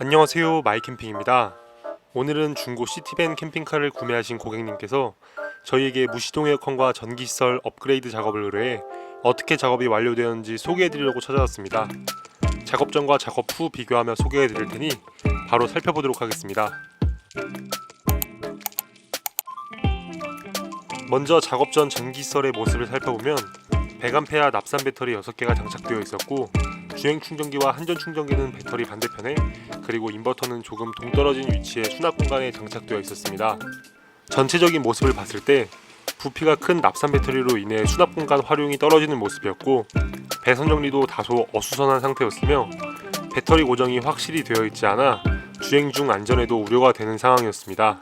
안녕하세요 마이캠핑입니다. 오늘은 중고 시티밴 캠핑카를 구매하신 고객님께서 저희에게 무시동 에어컨과 전기시설 업그레이드 작업을 의뢰해 어떻게 작업이 완료되었는지 소개해드리려고 찾아왔습니다. 작업 전과 작업 후 비교하며 소개해드릴 테니 바로 살펴보도록 하겠습니다. 먼저 작업 전 전기시설의 모습을 살펴보면 100A 납산 배터리 6개가 장착되어 있었고 주행 충전기와 한전 충전기는 배터리 반대편에 그리고 인버터는 조금 동떨어진 위치에 수납 공간에 장착되어 있었습니다. 전체적인 모습을 봤을 때 부피가 큰 납산 배터리로 인해 수납 공간 활용이 떨어지는 모습이었고 배선 정리도 다소 어수선한 상태였으며 배터리 고정이 확실히 되어 있지 않아 주행 중 안전에도 우려가 되는 상황이었습니다.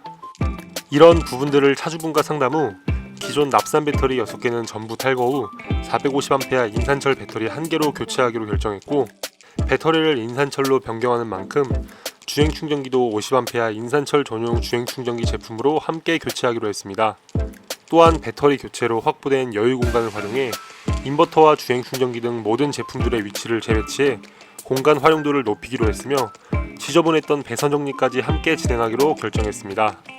이런 부분들을 차주분과 상담 후 기존 납산 배터리 6개는 전부 탈거 후 450A 인산철 배터리 1개로 교체하기로 결정했고 배터리를 인산철로 변경하는 만큼 주행 충전기도 50A 인산철 전용 주행 충전기 제품으로 함께 교체하기로 했습니다. 또한 배터리 교체로 확보된 여유 공간을 활용해 인버터와 주행 충전기 등 모든 제품들의 위치를 재배치해 공간 활용도를 높이기로 했으며 지저분했던 배선 정리까지 함께 진행하기로 결정했습니다.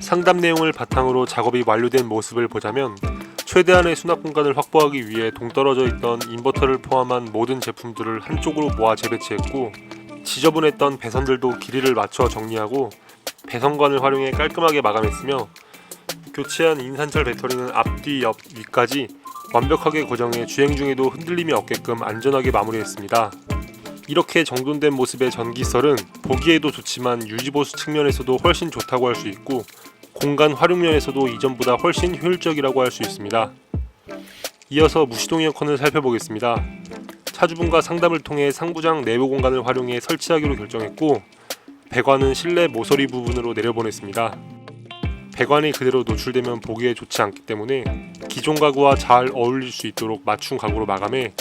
상담 내용을 바탕으로 작업이 완료된 모습을 보자면 최대한의 수납 공간을 확보하기 위해 동떨어져 있던 인버터를 포함한 모든 제품들을 한쪽으로 모아 재배치했고 지저분했던 배선들도 길이를 맞춰 정리하고 배선관을 활용해 깔끔하게 마감했으며 교체한 인산철 배터리는 앞뒤 옆 위까지 완벽하게 고정해 주행 중에도 흔들림이 없게끔 안전하게 마무리했습니다. 이렇게 정돈된 모습의 전기설은 보기에도 좋지만 유지보수 측면에서도 훨씬 좋다고 할 수 있고 공간 활용면에서도 이전보다 훨씬 효율적이라고 할 수 있습니다. 이어서 무시동 에어컨을 살펴보겠습니다. 차주분과 상담을 통해 상부장 내부 공간을 활용해 설치하기로 결정했고 배관은 실내 모서리 부분으로 내려보냈습니다. 배관이 그대로 노출되면 보기에 좋지 않기 때문에 기존 가구와 잘 어울릴 수 있도록 맞춤 가구로 마감해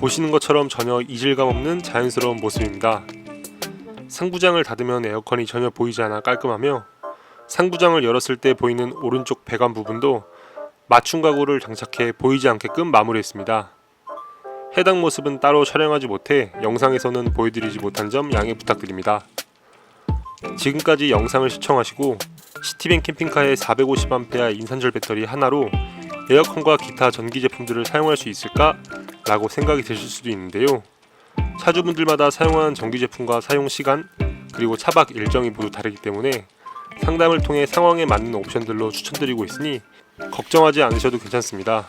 보시는 것처럼 전혀 이질감 없는 자연스러운 모습입니다. 상부장을 닫으면 에어컨이 전혀 보이지 않아 깔끔하며 상부장을 열었을 때 보이는 오른쪽 배관 부분도 맞춤 가구를 장착해 보이지 않게끔 마무리했습니다. 해당 모습은 따로 촬영하지 못해 영상에서는 보여드리지 못한 점 양해 부탁드립니다. 지금까지 영상을 시청하시고 시티밴 캠핑카의 450A 인산철 배터리 하나로 에어컨과 기타 전기 제품들을 사용할 수 있을까? 라고 생각이 드실 수도 있는데요. 차주분들마다 사용하는 전기 제품과 사용 시간 그리고 차박 일정이 모두 다르기 때문에 상담을 통해 상황에 맞는 옵션들로 추천드리고 있으니 걱정하지 않으셔도 괜찮습니다.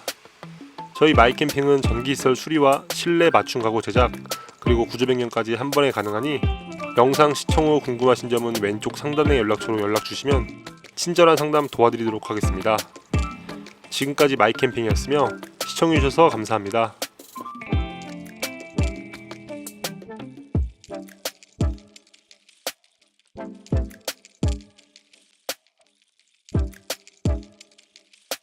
저희 마이캠핑은 전기시설 수리와 실내 맞춤 가구 제작 그리고 구조 변경까지 한 번에 가능하니 영상 시청 후 궁금하신 점은 왼쪽 상단의 연락처로 연락 주시면 친절한 상담 도와드리도록 하겠습니다. 지금까지 마이캠핑이었으며 시청해주셔서 감사합니다.